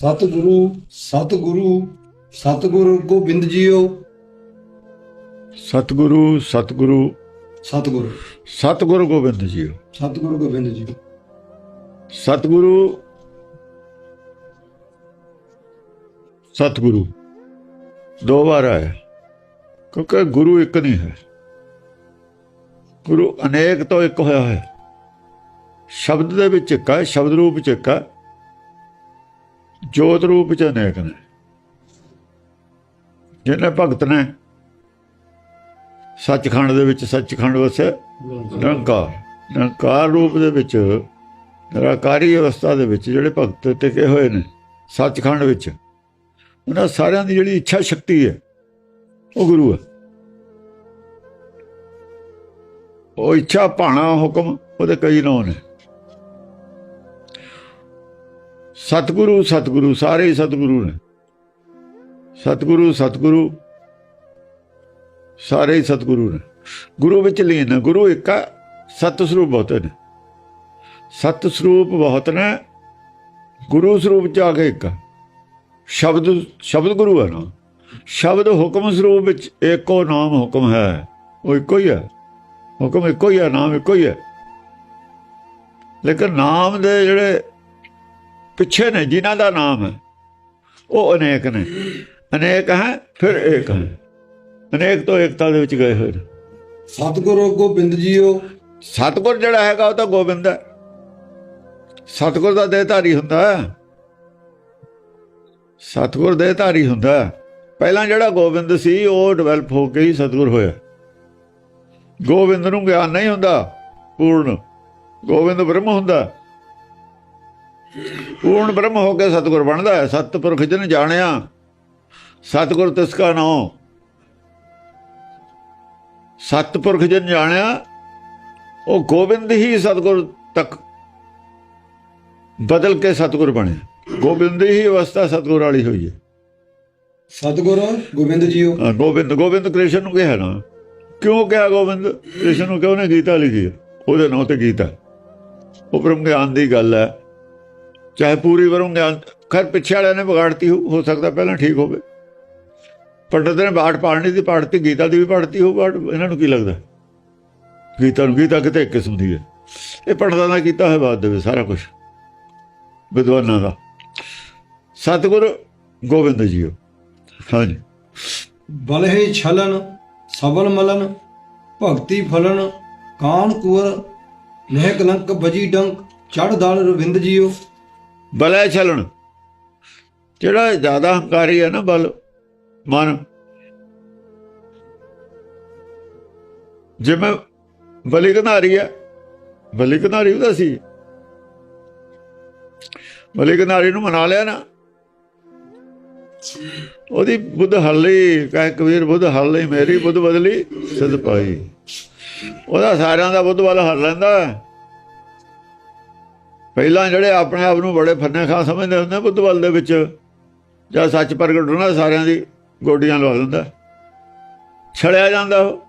ਸਤਿਗੁਰੂ ਸਤਿਗੁਰੂ ਸਤਿਗੁਰੂ Gobind JIO. ਸਤਿਗੁਰੂ ਸਤਿਗੁਰੂ। ਸਤਿਗੁਰੂ। ਸਤਿਗੁਰੂ ਗੋਬਿੰਦ ਜੀ ਸਤਿਗੁਰੂ ਗੋਬਿੰਦ ਜੀ ਸਤਿਗੁਰੂ। ਸਤਿਗੁਰੂ। ਦੋ ਵਾਰ ਆਇਆ। ਕਿਉਂਕਿ ਗੁਰੂ ਇੱਕ ਨਹੀਂ ਹੈ। ਗੁਰੂ ਅਨੇਕ ਤੋਂ ਇੱਕ ਹੋਇਆ ਹੈ। ਸ਼ਬਦ ਦੇ ਵਿੱਚ ਇੱਕ ਹੈ ਸ਼ਬਦ ਰੂਪ ਚ ਇੱਕ ਹੈ। ਜੋਤ ਰੂਪ ਚ ਅਨੇਕ ਨੇ। ਜਿਹਨੇ ਭਗਤ ਨੇ ਸੱਚਖੰਡ ਦੇ ਵਿੱਚ ਸੱਚਖੰਡ ਵਸੇ ਨਿਰੰਕਾਰ। ਨਿਰੰਕਾਰ ਰੂਪ ਦੇ ਵਿੱਚ, ਨਿਰਾਕਾਰੀ ਅਵਸਥਾ ਦੇ ਵਿੱਚ ਜਿਹੜੇ ਭਗਤ ਟਿਕੇ ਹੋਏ ਨੇ ਸੱਚਖੰਡ ਵਿੱਚ, ਉਹਨਾਂ ਸਾਰਿਆਂ ਦੀ ਜਿਹੜੀ ਇੱਛਾ ਸ਼ਕਤੀ ਹੈ, ਉਹ ਗੁਰੂ ਹੈ। ਉਹ ਇੱਛਾ, ਭਾਣਾ, ਹੁਕਮ ਉਹਦੇ ਕਈ ਨਾਮ ਨੇ। ਸਤਿਗੁਰੂ ਸਤਿਗੁਰੂ, ਸਾਰੇ ਹੀ ਸਤਿਗੁਰੂ ਨੇ। ਸਤਿਗੁਰੂ ਸਤਿਗੁਰੂ, ਸਾਰੇ ਹੀ ਸਤਿਗੁਰੂ ਨੇ। ਗੁਰੂ ਵਿੱਚ ਲੀਨ ਹੈ ਗੁਰੂ ਇੱਕ ਹੈ ਸਤ ਸਰੂਪ ਬਹੁਤ ਨੇ। ਸਤ ਸਰੂਪ ਬਹੁਤ ਨੇ, ਗੁਰੂ ਸਰੂਪ ਚ ਆ ਕੇ ਇੱਕ ਸ਼ਬਦ ਸ਼ਬਦ ਗੁਰੂ ਹੈ ਨਾ। ਸ਼ਬਦ ਹੁਕਮ ਸਰੂਪ ਵਿੱਚ ਇੱਕੋ ਨਾਮ ਹੁਕਮ ਹੈ। ਉਹ ਇੱਕੋ ਹੀ ਹੈ। ਹੁਕਮ ਇੱਕੋ ਹੀ ਹੈ, ਨਾਮ ਇੱਕੋ ਹੀ ਹੈ। ਲੇਕਿਨ ਨਾਮ ਦੇ ਜਿਹੜੇ ਪਿੱਛੇ ਨੇ ਜਿਨ੍ਹਾਂ ਦਾ ਨਾਮ ਹੈ। ਉਹ ਅਨੇਕ ਨੇ। ਅਨੇਕ ਹੈ ਫਿਰ ਏਕ ਹੈ। ਅਨੇਕ ਤੋਂ ਏਕਤਾ ਦੇ ਵਿੱਚ ਗਏ ਹੋਏ ਨੇ। ਸਤਿਗੁਰੂ ਗੋਬਿੰਦ ਜੀਓ। ਸਤਿਗੁਰ ਜਿਹੜਾ ਹੈਗਾ ਉਹ ਤਾਂ ਗੋਬਿੰਦ ਹੈ। ਸਤਿਗੁਰ ਦਾ ਦੇਹਧਾਰੀ ਹੁੰਦਾ ਹੈ। ਸਤਿਗੁਰ ਦੇਹਧਾਰੀ ਹੁੰਦਾ ਹੈ। ਪਹਿਲਾਂ ਜਿਹੜਾ ਗੋਬਿੰਦ ਸੀ ਉਹ ਡਿਵੈਲਪ ਹੋ ਕੇ ਹੀ ਸਤਿਗੁਰ ਹੋਇਆ। ਗੋਬਿੰਦ ਨੂੰ ਗਿਆਨ ਨਹੀਂ ਹੁੰਦਾ ਪੂਰਨ। ਗੋਬਿੰਦ ਬ੍ਰਹਮ ਹੁੰਦਾ। ਪੂਰਨ ਬ੍ਰਹਮ ਹੋ ਕੇ ਸਤਿਗੁਰ ਬਣਦਾ ਹੈ। ਸਤਿਪੁਰਖ ਜਨ ਜਾਣਿਆ ਸਤਿਗੁਰ ਤਿਸ ਕਾ ਨਾਮ ਸਤਿਪੁਰਖ ਜਨ ਜਾਣਿਆ ਉਹ ਗੋਬਿੰਦ ਹੀ ਸਤਿਗੁਰ ਤੱਕ ਬਦਲ ਕੇ ਸਤਿਗੁਰ ਬਣਿਆ ਗੋਬਿੰਦ ਹੀ ਅਵਸਥਾ ਸਤਿਗੁਰ ਵਾਲੀ ਹੋਈ ਹੈ। ਸਤਿਗੁਰੂ ਗੋਬਿੰਦ ਜੀਓ। ਗੋਬਿੰਦ ਗੋਬਿੰਦ ਕ੍ਰਿਸ਼ਨ ਨੂੰ ਕਿਹਾ ਨਾ। ਕਿਉਂ ਕਿਹਾ ਗੋਬਿੰਦ? ਕ੍ਰਿਸ਼ਨ ਨੂੰ ਕਿਉਂ ਨੇ ਗੀਤਾ ਲਿਖੀ? ਉਹਦੇ ਨਾਂ ਤੇ ਗੀਤਾ। ਉਹ ਬ੍ਰਹਮ ਗਿਆਨ ਦੀ ਗੱਲ ਹੈ। ਚਾਹੇ ਪੂਰੀ ਵਰੋਂ ਗਿਆਨ ਖੈਰ ਪਿੱਛੇ ਵਾਲਿਆਂ ਨੇ ਵਿਗਾੜਤੀ ਹੋ ਸਕਦਾ ਪਹਿਲਾਂ ਠੀਕ ਹੋਵੇ। ਪੰਡਤ ਨੇ ਬਾਟ ਪਾੜਨੀ ਦੀ ਪਾੜਤੀ, ਗੀਤਾ ਦੀ ਵੀ ਪਾੜਤੀ ਹੋ, ਬਾਟ ਇਹਨਾਂ ਨੂੰ ਕੀ ਲੱਗਦਾ? ਗੀਤਾ ਨੂੰ, ਗੀਤਾ ਕਿਤੇ ਇੱਕ ਕਿਸਮ ਦੀ ਹੈ। ਇਹ ਪੰਡਤਾਂ ਦਾ ਕੀਤਾ ਹੋਇਆ ਬਾਅਦ ਦੇਵੇ ਸਾਰਾ ਕੁਝ ਵਿਦਵਾਨਾਂ ਦਾ। ਸਤਿਗੁਰ ਗੋਬਿੰਦ ਜੀਓ ਹਾਂਜੀ। ਬਲਹਿ ਛਲਨ ਸਬਲ ਮਲਨ, ਭਗਤੀ ਫਲਨ, ਕਾਨ ਕੁਰ ਨਹਿ ਕਲੰਕ ਬਜੀ ਡੰਕ ਚੜ ਦਲ ਰਵਿੰਦ ਜੀਓ ਬਲੇ ਚੱਲਣ ਜਿਹੜਾ ਜ਼ਿਆਦਾ ਹੰਕਾਰੀ ਹੈ ਨਾ ਬਲ, ਮਨ। ਜਿਵੇਂ ਬਲੀ ਕਨਾਰੀ ਹੈ, ਬਲੀ ਕਨਾਰੀ ਉਹਦਾ ਸੀ। ਬਲੀ ਕਨਾਰੀ ਨੂੰ ਮਨਾ ਲਿਆ ਨਾ। ਉਹਦੀ ਬੁੱਧ ਹੱਲੀ ਕਹੇ ਕਬੀਰ ਬੁੱਧ ਹੱਲੀ ਮੇਰੀ ਬੁੱਧ ਬਦਲੀ ਸਿਧ ਪਾਈ। ਉਹਦਾ ਸਾਰਿਆਂ ਦਾ ਬੁੱਧ ਵੱਲ ਹੱਲ ਲੈਂਦਾ। ਪਹਿਲਾਂ ਜਿਹੜੇ ਆਪਣੇ ਆਪ ਨੂੰ ਬੜੇ ਫੰਨੇ ਖਾ ਸਮਝਦੇ ਹੁੰਦੇ ਬੁੱਧ ਵੱਲ ਦੇ ਵਿੱਚ। ਜਾਂ ਸੱਚ ਪ੍ਰਗਟ ਹੁੰਦਾ, ਸਾਰਿਆਂ ਦੀ ਗੋਡੀਆਂ ਲਵਾ ਦਿੰਦਾ। ਛੜਿਆ ਜਾਂਦਾ ਉਹ।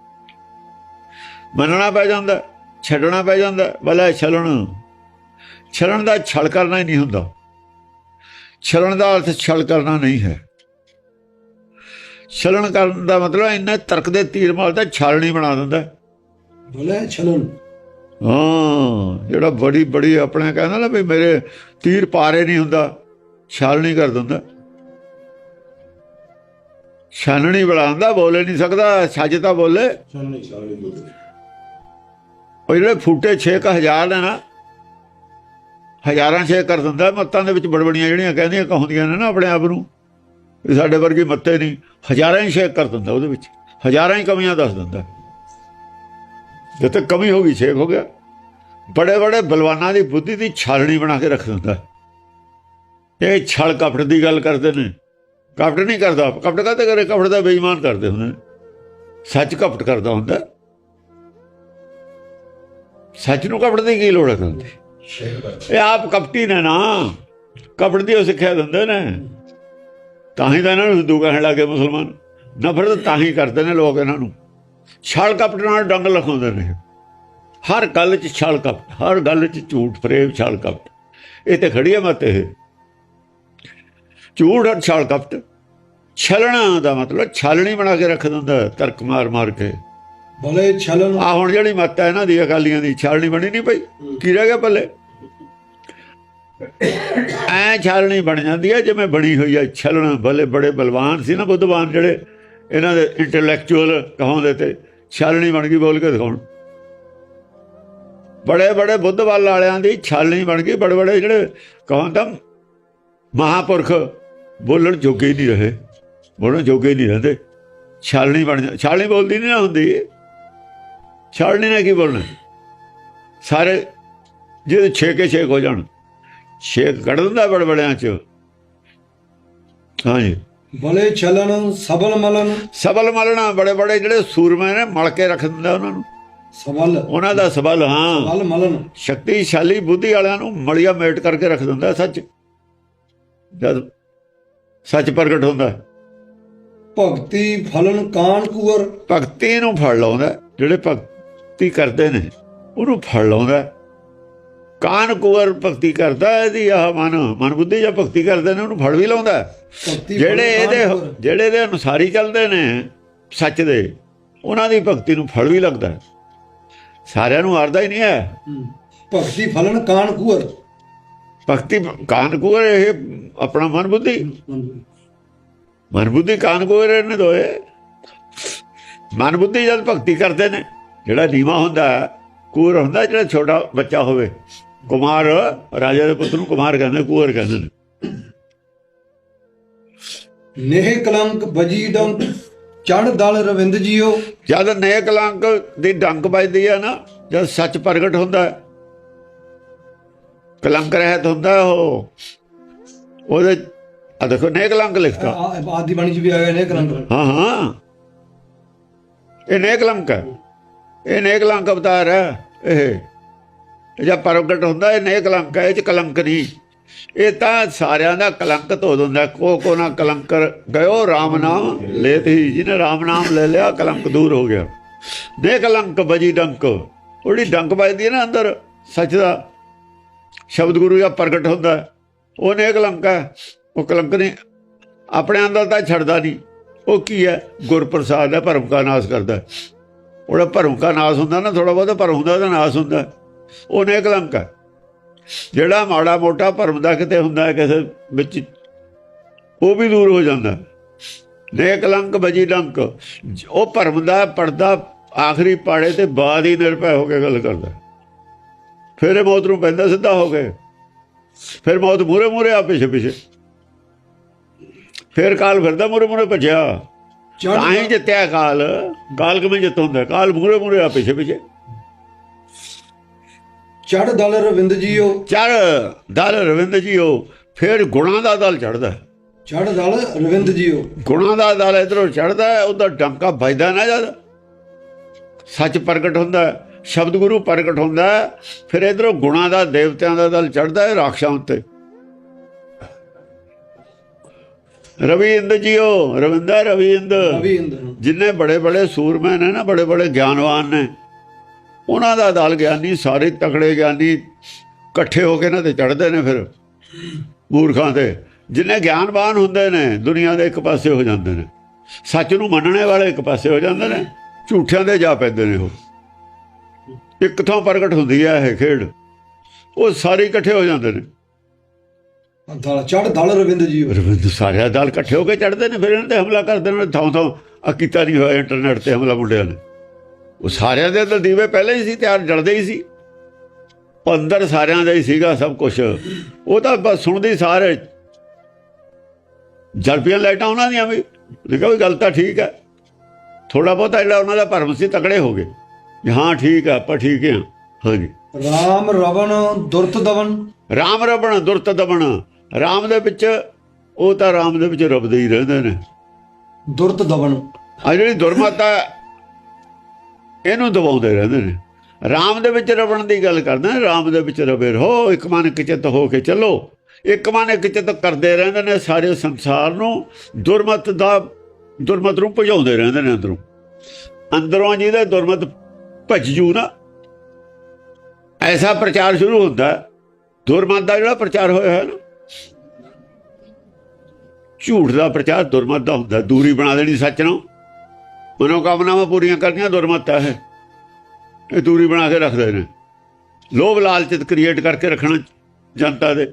ਮੰਨਣਾ ਪੈ ਜਾਂਦਾ, ਛੱਡਣਾ ਪੈ ਜਾਂਦਾ, ਭਲਾ ਛਲਣ। ਛਲਣ ਦਾ ਛਲ ਕਰਨਾ ਹੀ ਨਹੀਂ ਹੁੰਦਾ। ਛਲਣ ਦਾ ਅਰਥ ਛਲ ਕਰਨਾ ਨਹੀਂ ਹੈ। ਛਲਣ ਕਰਨ ਦਾ ਮਤਲਬ ਇੰਨਾ ਤਰਕ ਦੇ ਤੀਰ ਮਾਰਦਾ ਛਲ ਨਹੀਂ ਬਣਾ ਦਿੰਦਾ। ਬਲਹਿ ਛਲਨ ਹਾਂ ਜਿਹੜਾ ਬੜੀ ਬੜੀ ਆਪਣੇ ਕਹਿੰਦਾ ਨਾ ਵੀ ਮੇਰੇ ਤੀਰ ਪਾਰੇ ਨਹੀਂ ਹੁੰਦਾ ਛਾਲ ਨਹੀਂ ਕਰ ਦਿੰਦਾ। ਛਾਨਣੀ ਬਣਾਉਂਦਾ ਬੋਲੇ ਨਹੀਂ ਸਕਦਾ ਛੱਜ ਤਾਂ ਬੋਲੇ। ਛਲਨੀ ਛਲਨੀ ਉਹ ਜਿਹੜੇ ਫੂਟੇ 6000 ਨੇ ਨਾ ਹਜ਼ਾਰਾਂ ਛੇ ਕਰ ਦਿੰਦਾ ਮੱਤਾਂ ਦੇ ਵਿੱਚ ਬੜਬੜੀਆਂ ਜਿਹੜੀਆਂ ਕਹਿੰਦੀਆਂ ਕਹੁੰਦੀਆਂ ਨੇ ਨਾ ਆਪਣੇ ਆਪ ਨੂੰ ਵੀ ਸਾਡੇ ਵਰਗੀ ਮੱਤੇ ਨਹੀਂ ਹਜ਼ਾਰਾਂ ਹੀ ਛੇ ਕਰ ਦਿੰਦਾ ਉਹਦੇ ਵਿੱਚ ਹਜ਼ਾਰਾਂ ਹੀ ਕਮੀਆਂ ਦੱਸ ਦਿੰਦਾ। ਜੇ ਤੇ ਕਮੀ ਹੋ ਗਈ ਛੇਕ ਹੋ ਗਿਆ। ਬੜੇ ਬੜੇ ਬਲਵਾਨਾਂ ਦੀ ਬੁੱਧੀ ਦੀ ਛਾਲਣੀ ਬਣਾ ਕੇ ਰੱਖ ਦਿੰਦਾ ਇਹ ਛਲ ਕਪਟ ਦੀ ਗੱਲ ਕਰਦੇ ਨੇ। ਕਪਟ ਨਹੀਂ ਕਰਦਾ। ਕਪਟ ਕਾਤੇ ਕਰੇ? ਕਪਟ ਦਾ ਬੇਈਮਾਨ ਕਰਦੇ ਹੁੰਦੇ ਨੇ। ਸੱਚ ਕਪਟ ਕਰਦਾ ਹੁੰਦਾ ਸੱਚ ਨੂੰ ਕਪਟ ਦੀ ਕੀ ਲੋੜ ਹੈ ਕਹਿੰਦੇ ਇਹ ਆਪ ਕਪਟੀ ਨੇ ਨਾ। ਕਪਟ ਦੀ ਉਹ ਸਿੱਖਿਆ ਦਿੰਦੇ ਨੇ। ਤਾਂ ਹੀ ਤਾਂ ਇਹਨਾਂ ਨੂੰ ਹਿੰਦੂ ਕਹਿਣ ਲੱਗੇ ਮੁਸਲਮਾਨ। ਨਫ਼ਰਤ ਤਾਂ ਹੀ ਕਰਦੇ ਨੇ ਲੋਕ ਇਹਨਾਂ ਨੂੰ। ਛਲ ਕਪਟ ਨਾਲ ਡੰਗ ਲਖਾਉਂਦੇ ਨੇ। ਹਰ ਗੱਲ 'ਚ ਛਲ ਕਪਟ ਹਰ ਗੱਲ 'ਚ ਝੂਠ ਫਰੇਬ ਛਲ ਕਪਟ। ਇਹ ਤੇ ਖੜੀ ਹੈ ਮਤ ਇਹ ਝੂਠ ਔਰ ਛਾਲ ਕਪਟ। ਛਲਣਾ ਦਾ ਮਤਲਬ ਛਾਲਣੀ ਬਣਾ ਕੇ ਰੱਖ ਦਿੰਦਾ ਤਰਕ ਮਾਰ ਮਾਰ ਕੇ। ਭਲੇ ਛਲਨ ਆ ਹੁਣ ਜਿਹੜੀ ਮੱਤ ਹੈ ਇਹਨਾਂ ਦੀ ਅਕਾਲੀਆਂ ਦੀ ਛਾਲਣੀ ਬਣੀ ਨਹੀਂ ਪਈ? ਕੀ ਰਹਿ ਗਿਆ ਪੱਲੇ ਐ ਛਾਲਣੀ ਬਣ ਜਾਂਦੀ ਹੈ ਜਿਵੇਂ ਬਣੀ ਹੋਈ ਹੈ ਛਲਣਾ। ਭਲੇ ਬੜੇ ਬਲਵਾਨ ਸੀ ਨਾ ਬੁੱਧਵਾਨ ਜਿਹੜੇ ਇਹਨਾਂ ਦੇ ਇੰਟੈਲੈਕਚੁਅਲ ਕਹਾਉਂਦੇ ਤੇ ਛਾਲਣੀ ਬਣ ਗਈ ਬੋਲ ਕੇ ਦਿਖਾਉਣ। ਬੜੇ ਬੜੇ ਬੁੱਧਵਾਲ ਵਾਲਿਆਂ ਦੀ ਛਾਲਣੀ ਬਣ ਗਈ। ਬੜੇ ਬੜੇ ਜਿਹੜੇ ਕਹਾਉਂਦਾ ਮਹਾਪੁਰਖ ਬੋਲਣ ਜੋਗੇ ਨਹੀਂ ਰਹੇ। ਬੋਲਣ ਜੋਗੇ ਨਹੀਂ ਰਹਿੰਦੇ। ਛਾਲਣੀ ਬਣ ਜਾ ਛਾਲਣੀ ਬੋਲਦੀ ਨਹੀਂ ਨਾ ਹੁੰਦੀ। ਛਾਲਣੀ ਨੇ ਕੀ ਬੋਲਣਾ। ਸਾਰੇ ਜਿਹਦੇ ਛੇਕੇ ਛੇਕ ਹੋ ਜਾਣ। ਛੇਕ ਕੱਢ ਦਿੰਦਾ ਬੜ ਬੜਿਆਂ ਚ। ਹਾਂਜੀ। ਭਲੇ ਛਲਨ ਸਬਲ ਮਲਨ। ਸਬਲ ਮਲਣਾ। ਬੜੇ ਬੜੇ ਜਿਹੜੇ ਸੂਰਮੇ ਨੇ ਮਲ ਕੇ ਰੱਖ ਦਿੰਦਾ ਉਹਨਾਂ ਨੂੰ। ਸਬਲ ਉਹਨਾਂ ਦਾ ਸਬਲ ਹਾਂ ਸਬਲ ਮਲਨ ਸ਼ਕਤੀਸ਼ਾਲੀ ਬੁੱਧੀ ਵਾਲਿਆਂ ਨੂੰ ਮਲੀਆ ਮੇਟ ਕਰਕੇ ਰੱਖ ਦਿੰਦਾ ਸੱਚ ਜਦ ਸੱਚ ਪ੍ਰਗਟ ਹੁੰਦਾ। ਭਗਤੀ ਫਲਨ ਕਾਨ ਕੁਵਰ ਭਗਤੀ ਨੂੰ ਫੜ ਲਾਉਂਦਾ। ਜਿਹੜੇ ਭਗਤੀ ਕਰਦੇ ਨੇ ਉਹਨੂੰ ਫੜ ਲਾਉਂਦਾ। ਕਾਨ ਕੁਵਰ ਭਗਤੀ ਕਰਦਾ ਇਹਦੀ ਆਹ ਮਨ ਮਨ ਬੁੱਧੀ ਜਾਂ ਭਗਤੀ ਕਰਦੇ ਨੇ ਉਹਨੂੰ ਫੜ ਵੀ ਲਾਉਂਦਾ ਜਿਹੜੇ ਇਹਦੇ। ਜਿਹੜੇ ਇਹਦੇ ਅਨੁਸਾਰੀ ਚੱਲਦੇ ਨੇ ਸੱਚ ਦੇ ਉਹਨਾਂ ਦੀ ਭਗਤੀ ਨੂੰ ਫੜ ਵੀ ਲੱਗਦਾ ਹੈ। ਸਾਰਿਆਂ ਨੂੰ ਹਾਰਦਾ ਹੀ ਨਹੀਂ ਹੈ। ਭਗਤੀ ਫਲਨ ਕਾਨ ਕੁਵਰ ਭਗਤੀ ਕਾਨ ਕੁਵਰ ਇਹ ਆਪਣਾ ਮਨ ਬੁੱਧੀ ਮਨ ਬੁੱਧੀ ਕਾਨ ਕੋਰੇ ਨੇ ਦੋਏ। ਮਨ ਬੁੱਧੀ ਜਦ ਭਗਤੀ ਕਰਦੇ ਨੇ ਜਿਹੜਾ ਨੀਵਾ ਹੁੰਦਾ ਕੂਰ ਹੁੰਦਾ ਜਿਹੜਾ ਛੋਟਾ ਬੱਚਾ ਹੋਵੇ ਕੁਮਾਰ ਰਾਜਾ ਦੇ ਪੁੱਤ ਨੂੰ ਕੁਮਾਰ ਕਹਿੰਦੇ ਕੂਰ ਕਹਿੰਦੇ ਨੇ। ਨੇਹ ਕਲੰਕ ਬਜੀ ਡੰਕ ਚੜ ਦਲ ਰਵਿੰਦ ਜੀਓ। ਜਦ ਨੇਕ ਲੰਕ ਦੀ ਡੰਕ ਵੱਜਦੀ ਹੈ ਨਾ ਜਦ ਸੱਚ ਪ੍ਰਗਟ ਹੁੰਦਾ ਹੈ। ਕਲੰਕ ਰਹਿਤ ਹੁੰਦਾ ਉਹ। ਉਹਦੇ ਆ ਦੇਖੋ ਨੇਕ ਲੰਕ ਲਿਖਤਾ। ਆ- ਆਦੀ ਬਾਣੀ ਚ ਵੀ ਆਇਆ ਨੇਹ ਕਲੰਕ ਹਾਂ ਹਾਂ। ਇਹ ਨੇਕਲੰਕ ਹੈ। ਇਹ ਨੇਕਲੰਕ ਅਵਤਾਰ ਹੈ ਇਹ। ਜਦ ਪ੍ਰਗਟ ਹੁੰਦਾ ਇਹ ਨੇਕਲੰਕ ਹੈ ਇਹ ਚ ਕਲੰਕ ਨਹੀਂ। ਇਹ ਤਾਂ ਸਾਰਿਆਂ ਦਾ ਕਲੰਕ ਧੋ ਦਿੰਦਾ ਕੋ ਕੋ ਨਾ ਕਲੰਕਰ। ਗਇਓ RAM ਨਾਮ ਲੇਤ ਹੀ। ਜਿਹਨੇ RAM ਨਾਮ ਲੈ ਲਿਆ ਕਲੰਕ ਦੂਰ ਹੋ ਗਿਆ। ਨੇਕਲੰਕ ਬਜੀ ਡੰਕ। ਉਹਦੀ ਡੰਕ ਵੱਜਦੀ ਹੈ ਨਾ ਅੰਦਰ ਸੱਚ ਦਾ। ਸ਼ਬਦ ਗੁਰੂ ਦਾ ਪ੍ਰਗਟ ਹੁੰਦਾ। ਹੈ, ਉਹ ਨੇਕਲੰਕ ਹੈ। ਉਹ ਕਲੰਕ ਨੇ ਆਪਣੇ ਅੰਦਰ ਤਾਂ ਛੱਡਦਾ ਨਹੀਂ। ਉਹ ਕੀ ਹੈ? ਗੁਰਪ੍ਰਸਾਦ ਹੈ ਭਰਮ ਕਾ ਨਾਸ ਕਰਦਾ ਹੈ। ਉਹਦਾ ਭਰਮ ਕਾ ਨਾਸ ਹੁੰਦਾ ਨਾ ਥੋੜਾ ਬਹੁਤਾ ਭਰਮ ਹੁੰਦਾ ਉਹਦਾ ਨਾਸ ਹੁੰਦਾ। ਹੈ। ਉਹ ਨੇ ਕਲੰਕ ਹੈ। ਜਿਹੜਾ ਮਾੜਾ ਮੋਟਾ ਭਰਮ ਦਾ ਕਿਤੇ ਹੁੰਦਾ ਹੈ ਕਿਸੇ ਵਿੱਚ ਉਹ ਵੀ ਦੂਰ ਹੋ ਜਾਂਦਾ। ਨੇ ਕਲੰਕ ਬਜੀ ਡੰਕ ਉਹ ਭਰਮ ਦਾ ਪਰਦਾ ਆਖਰੀ ਪਾੜੇ ਤੇ ਬਾਅਦ ਹੀ ਨਿਰਭੈ ਹੋ ਕੇ ਗੱਲ ਕਰਦਾ। ਫਿਰ ਇਹ ਮੌਤ ਨੂੰ ਪੈਂਦਾ ਸਿੱਧਾ ਹੋ ਕੇ। ਫਿਰ ਮੌਤ ਮੂਰੇ ਮੂਰੇ ਆ ਪਿੱਛੇ ਪਿੱਛੇ। ਫਿਰ ਕਾਲ ਫਿਰਦਾ ਮੂਰੇ ਮੂਰੇ ਭੱਜਿਆ। ਤਾਂ ਹੀ ਜਿੱਤਿਆ ਕਾਲ। ਕਾਲ ਕਿਵੇਂ ਜਿੱਤ ਹੁੰਦਾ? ਕਾਲ ਮੂਰੇ ਮੂਰੇ ਆ ਪਿੱਛੇ ਪਿੱਛੇ। ਚੜ ਦਲ ਰਵਿੰਦ ਜੀਓ। ਚੜ ਦਲ ਰਵਿੰਦ ਜੀਓ ਫਿਰ ਗੁਣਾਂ ਦਾ ਦਲ ਚੜਦਾ ਚੜ ਦਲ ਰਵਿੰਦ ਜੀਓ। ਗੁਣਾਂ ਦਾ ਦਲ ਇਧਰੋਂ ਚੜਦਾ ਉਹਦਾ ਡੰਕਾ ਵੱਜਦਾ ਨਾ ਜਦ। ਸੱਚ ਪ੍ਰਗਟ ਹੁੰਦਾ ਸ਼ਬਦ ਗੁਰੂ ਪ੍ਰਗਟ ਹੁੰਦਾ ਫਿਰ ਇਧਰੋਂ ਗੁਣਾਂ ਦਾ ਦੇਵਤਿਆਂ ਦਾ ਦਲ ਚੜਦਾ ਹੈ ਰਾਖਸ਼ਾਂ ਉੱਤੇ। ਰਵੀ ਇੰਦ ਜੀਓ ਰਵਿੰਦਰ ਰਵੀ ਇੰਦ ਰਵੀ ਇੰਦਰ ਜਿੰਨੇ ਬੜੇ ਬੜੇ ਸੂਰਮੇ ਨੇ ਨਾ ਬੜੇ ਬੜੇ ਗਿਆਨਵਾਨ ਨੇ। ਉਹਨਾਂ ਦਾ ਦਲ ਗਿਆਨੀ ਸਾਰੇ ਤਕੜੇ ਗਿਆਨੀ ਇਕੱਠੇ ਹੋ ਕੇ ਨਾ ਤੇ ਚੜਦੇ ਨੇ ਫਿਰ ਮੂਰਖਾਂ ਤੇ। ਜਿੰਨੇ ਗਿਆਨਵਾਨ ਹੁੰਦੇ ਨੇ ਦੁਨੀਆ ਦੇ ਇੱਕ ਪਾਸੇ ਹੋ ਜਾਂਦੇ ਨੇ। ਸੱਚ ਨੂੰ ਮੰਨਣੇ ਵਾਲੇ ਇੱਕ ਪਾਸੇ ਹੋ ਜਾਂਦੇ ਨੇ ਝੂਠਿਆਂ ਦੇ ਜਾ ਪੈਂਦੇ ਨੇ ਉਹ। ਇੱਕ ਥਾਂ ਪ੍ਰਗਟ ਹੁੰਦੀ ਹੈ ਇਹ ਖੇਡ। ਉਹ ਸਾਰੇ ਇਕੱਠੇ ਹੋ ਜਾਂਦੇ ਨੇ। ਦਲ ਚੜ ਦਲ ਰਵਿੰਦ ਜੀਓ ਰਵਿੰਦ ਸਾਰਿਆਂ ਦਲ ਇਕੱਠੇ ਹੋ ਕੇ ਚੜਦੇ ਨੇ ਫਿਰ ਇਹਨਾਂ ਤੇ ਹਮਲਾ ਕਰਦੇ ਨੇ ਥਾਂ ਥਾਂ ਆ ਕੀਤਾ ਨਹੀਂ ਹੋਇਆ ਇੰਟਰਨੈਟ ਤੇ ਹਮਲਾ ਮੁੰਡਿਆਂ ਨੇ। ਉਹ ਸਾਰਿਆਂ ਦੇ ਅੰਦਰ ਦੀਵੇ ਪਹਿਲਾਂ ਹੀ ਸੀ ਤਿਆਰ ਜਲਦੇ ਹੀ ਸੀ। ਅੰਦਰ ਸਾਰਿਆਂ ਦਾ ਹੀ ਸੀਗਾ ਸਭ ਕੁਝ ਉਹ ਤਾਂ ਬਸ ਸੁਣਦੀ ਸਾਰੇ। ਜਲ ਪਈਆਂ ਲਾਈਟਾਂ ਉਹਨਾਂ ਦੀਆਂ ਵੀ। ਲਿਖਿਆ ਵੀ ਗੱਲ ਤਾਂ ਠੀਕ ਹੈ। ਥੋੜਾ ਬਹੁਤਾ ਜਿਹੜਾ ਉਹਨਾਂ ਦਾ ਭਰਮ ਸੀ ਤਕੜੇ ਹੋ ਗਏ। ਵੀ ਹਾਂ ਠੀਕ ਹੈ ਆਪਾਂ ਠੀਕ ਹਾਂ। ਹਾਂਜੀ। ਰਾਮ ਰਵਣ ਦੁਰਤ ਦਵਨ। ਰਾਮ ਰਬਣ ਦੁਰਤ ਦਬਣ ਰਾਮ ਦੇ ਵਿੱਚ ਉਹ ਤਾਂ ਰਾਮ ਦੇ ਵਿੱਚ ਰਬਦੇ ਹੀ ਰਹਿੰਦੇ ਨੇ। ਦੁਰਤ ਦਵਨ। ਆ ਜਿਹੜੀ ਦੁਰਮਤਾ ਇਹਨੂੰ ਦਬਾਉਂਦੇ ਰਹਿੰਦੇ ਨੇ। ਰਾਮ ਦੇ ਵਿੱਚ ਰਵਣ ਦੀ ਗੱਲ ਕਰਦੇ ਨੇ ਰਾਮ ਦੇ ਵਿੱਚ ਰਵੇ ਰਹੋ, ਇੱਕ ਮਨ ਇੱਕ ਚਿੱਤ ਹੋ ਕੇ ਚੱਲੋ। ਇੱਕ ਮਨ ਇੱਕ ਚਿੱਤ ਕਰਦੇ ਰਹਿੰਦੇ ਨੇ ਸਾਰੇ ਸੰਸਾਰ ਨੂੰ, ਦੁਰਮਤ ਦਾ, ਦੁਰਮਤ ਨੂੰ ਭਜਾਉਂਦੇ ਰਹਿੰਦੇ ਨੇ ਅੰਦਰੋਂ। ਅੰਦਰੋਂ ਜਿਹਦੇ ਦੁਰਮਤ ਭੱਜ ਜੂ ਨਾ, ਐਸਾ ਪ੍ਰਚਾਰ ਸ਼ੁਰੂ ਹੁੰਦਾ ਦੁਰਮਤ ਦਾ ਜਿਹੜਾ ਪ੍ਰਚਾਰ ਹੋਇਆ ਹੈ ਨਾ, ਝੂਠ ਦਾ ਪ੍ਰਚਾਰ ਦੁਰਮਤ ਦਾ ਹੁੰਦਾ ਦੂਰੀ ਬਣਾ ਦੇਣੀ ਸੱਚ ਨੂੰ ਮਨੋਕਾਮਨਾਵਾਂ ਪੂਰੀਆਂ ਕਰਨੀਆਂ ਦੁਰਮਤ ਹੈ। ਇਹ ਦੂਰੀ ਬਣਾ ਕੇ ਰੱਖਦੇ ਨੇ। ਲੋਭ ਲਾਲਚ ਕ੍ਰੀਏਟ ਕਰਕੇ ਰੱਖਣਾ ਜਨਤਾ ਦੇ।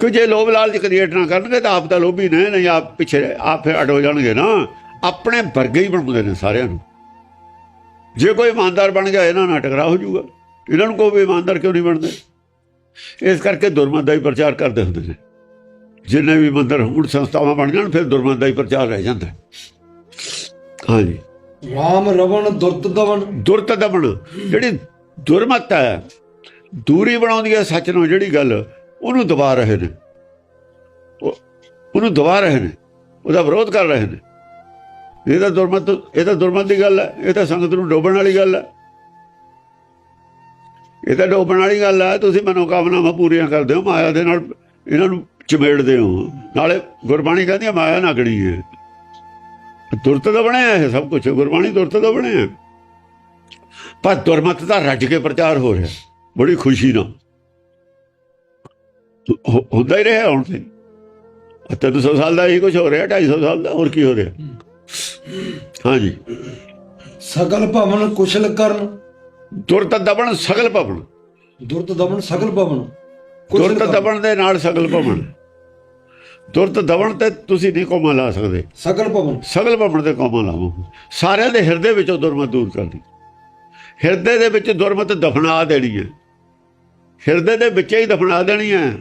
ਕਿ ਜੇ ਲੋਭ ਲਾਲਚ ਕ੍ਰੀਏਟ ਨਾ ਕਰਨਗੇ ਤਾਂ ਆਪ ਤਾਂ ਲੋਭੀ ਨੇ, ਨਹੀਂ ਆਪ ਪਿੱਛੇ ਆਪ ਫਿਰ ਅੜ ਹੋ ਜਾਣਗੇ ਨਾ। ਆਪਣੇ ਵਰਗੇ ਹੀ ਬਣਾਉਂਦੇ ਨੇ ਸਾਰਿਆਂ ਨੂੰ। ਜੇ ਕੋਈ ਇਮਾਨਦਾਰ ਬਣ ਗਿਆ, ਇਹਨਾਂ ਨਾਲ ਟਕਰਾ ਹੋ ਜਾਊਗਾ। ਇਹਨਾਂ ਨੂੰ ਕੋਈ ਵੀ ਇਮਾਨਦਾਰ ਕਿਉਂ ਨਹੀਂ ਬਣਦੇ? ਇਸ ਕਰਕੇ ਦੁਰਮਤ ਦਾ ਹੀ ਪ੍ਰਚਾਰ ਕਰਦੇ ਹੁੰਦੇ ਨੇ। ਜਿੰਨੇ ਵੀ ਮੰਦਰ ਹੁਣ, ਸੰਸਥਾਵਾਂ ਬਣ ਜਾਣ, ਫਿਰ ਦੁਰਮਤ ਦਾ ਹੀ ਪ੍ਰਚਾਰ ਰਹਿ ਜਾਂਦਾ। ਹਾਂਜੀ। ਰਾਮ ਰਵਣ ਦੁਰਤ ਦਵਨ ਦੁਰਤ ਦਬਣ ਜਿਹੜੀ ਦੁਰਮਤ ਹੈ ਦੂਰੀ ਬਣਾਉਂਦੀ ਹੈ ਸੱਚ ਨੂੰ ਜਿਹੜੀ ਗੱਲ ਉਹਨੂੰ ਦਬਾ ਰਹੇ ਨੇ। ਉਹ- ਉਹਨੂੰ ਦਬਾ ਰਹੇ ਨੇ ਉਹਦਾ ਵਿਰੋਧ ਕਰ ਰਹੇ ਨੇ। ਇਹ ਤਾਂ ਦੁਰਮਤ ਇਹ ਤਾਂ ਦੁਰਮਤ ਦੀ ਗੱਲ ਹੈ ਇਹ ਤਾਂ ਸੰਗਤ ਨੂੰ ਡੋਬਣ ਵਾਲੀ ਗੱਲ ਹੈ। ਇਹ ਤਾਂ ਡੋਬਣ ਵਾਲੀ ਗੱਲ ਹੈ ਤੁਸੀਂ ਮਨੋਕਾਮਨਾਵਾਂ ਪੂਰੀਆਂ ਕਰਦੇ ਹੋ ਮਾਇਆ ਦੇ ਨਾਲ ਇਹਨਾਂ ਨੂੰ ਚਮੇੜਦੇ ਹੋ। ਨਾਲੇ ਗੁਰਬਾਣੀ ਕਹਿੰਦੀ ਹੈ ਮਾਇਆ ਨਾਗਣੀ ਹੈ। ਦੁਰਤ ਦਾ ਬਣਿਆ ਇਹ ਸਭ ਕੁਝ ਗੁਰਬਾਣੀ ਦੁਰਤ ਦਾ ਬਣਿਆ। ਹੈ। ਪਰ ਦੁਰਮਤ ਦਾ ਰੱਜ ਕੇ ਪ੍ਰਚਾਰ ਹੋ ਰਿਹਾ। ਬੜੀ ਖੁਸ਼ੀ ਨਾਲ। ਹੋ- ਹੁੰਦਾ ਹੀ ਰਿਹਾ ਹੁਣ ਤੇ। 300 ਸਾਲ ਦਾ ਇਹੀ ਕੁਝ ਹੋ ਰਿਹਾ 250 ਸਾਲ ਦਾ ਹੋਰ ਕੀ ਹੋ ਰਿਹਾ। ਹਾਂਜੀ। ਸਗਲ ਭਵਨ ਕੁਸ਼ਲ ਕਰਨ। ਦੁਰਤ ਦਬਣ ਸਗਲ ਭਵਨ। ਦੁਰਤ ਦਵਨ ਸਗਲ ਭਵਨ। ਦੁਰਤ। ਦਬਣ ਦੇ ਨਾਲ ਸਗਲ ਭਵਨ। ਦੁਰਤ ਦਬਣ ਤੇ ਤੁਸੀਂ ਨਹੀਂ ਕੋਮਾ ਲਾ ਸਕਦੇ। ਸਗਲ ਭਵਨ। ਸਗਲ ਭਵਨ ਤੇ ਕੋਮਾ ਲਾਵੋ। ਸਾਰਿਆਂ ਦੇ ਹਿਰਦੇ ਵਿੱਚੋਂ ਦੁਰਮਤ ਦੂਰ ਕਰਨੀ ਹਿਰਦੇ ਦੇ ਵਿੱਚ ਦੁਰਮਤ ਦਫਨਾ ਦੇਣੀ ਹੈ। ਹਿਰਦੇ ਦੇ ਵਿੱਚ ਹੀ ਦਫਨਾ ਦੇਣੀ ਹੈ।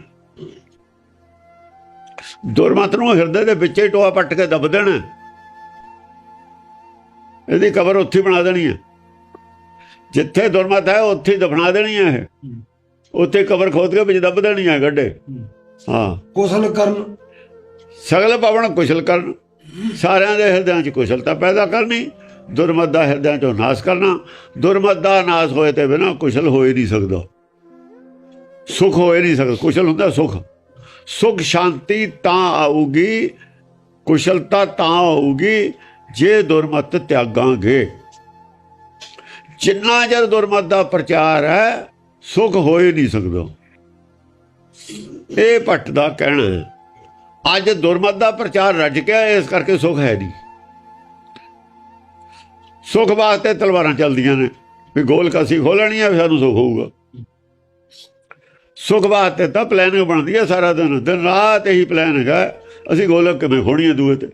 ਦੁਰਮਤ ਨੂੰ ਹਿਰਦੇ ਦੇ ਵਿੱਚ ਹੀ ਟੋਆ ਪੱਟ ਕੇ ਦਬ ਦੇਣਾ ਇਹਦੀ ਕਬਰ ਉੱਥੇ ਬਣਾ ਦੇਣੀ ਹੈ। ਜਿੱਥੇ ਦੁਰਮਤ ਹੈ ਉੱਥੇ ਦਫਨਾ ਦੇਣੀ ਹੈ ਇਹ। ਉੱਥੇ ਕਬਰ ਖੋਦ ਕੇ ਵਿੱਚ ਦਬ ਦੇਣੀ ਹੈ ਗੱਡੇ। ਹਾਂ। ਕੁਸ਼ਲ ਕਰਨ ਸਗਲ ਪਵਨ ਕੁਸ਼ਲ ਕਰਨ। ਸਾਰਿਆਂ ਦੇ ਹਿਰਦਿਆਂ 'ਚ ਕੁਸ਼ਲਤਾ ਪੈਦਾ ਕਰਨੀ। ਦੁਰਮਤ ਦਾ ਹਿਰਦਿਆਂ 'ਚੋਂ ਨਾਸ਼ ਕਰਨਾ। ਦੁਰਮਤ ਦਾ ਨਾਸ਼ ਹੋਏ ਤੇ ਬਿਨਾ ਕੁਸ਼ਲ ਹੋ ਹੀ ਨਹੀਂ ਸਕਦਾ। ਸੁਖ ਹੋ ਨਹੀਂ ਸਕਦਾ। ਕੁਸ਼ਲ ਹੁੰਦਾ ਸੁਖ। ਸੁਖ ਸ਼ਾਂਤੀ ਤਾਂ ਆਊਗੀ। ਕੁਸ਼ਲਤਾ ਤਾਂ ਆਊਗੀ। ਜੇ ਦੁਰਮਤ ਤਿਆਗਾਂਗੇ। ਜਿੰਨਾ ਚਿਰ ਦੁਰਮਤ ਦਾ ਪ੍ਰਚਾਰ ਹੈ, ਸੁਖ ਹੋ ਹੀ ਨਹੀਂ ਸਕਦਾ। ਇਹ ਭੱਟ ਦਾ ਕਹਿਣਾ ਹੈ। ਅੱਜ ਦੁਰਮਤ ਦਾ ਪ੍ਰਚਾਰ ਰੱਜ ਗਿਆ, ਇਸ ਕਰਕੇ ਸੁਖ ਹੈ ਨਹੀਂ। ਸੁਖ ਵਾਸਤੇ ਤਲਵਾਰਾਂ ਚੱਲਦੀਆਂ ਨੇ, ਵੀ ਗੋਲ ਕਸੀ ਖੋਲਣੀ ਹੈ ਸਾਨੂੰ ਸੁਖ ਹੋਊਗਾ। ਸੁਖ ਵਾਸਤੇ ਤਾਂ ਪਲਾਨਿੰਗ ਬਣਦੀ ਹੈ ਸਾਰਾ ਦਿਨ ਦਿਨ ਰਾਤ ਇਹੀ ਪਲਾਨ ਹੈਗਾ, ਅਸੀਂ ਗੋਲਕ ਕਿਵੇਂ ਖੋਣੀ ਹੈ ਦੂਏ ਤੇ।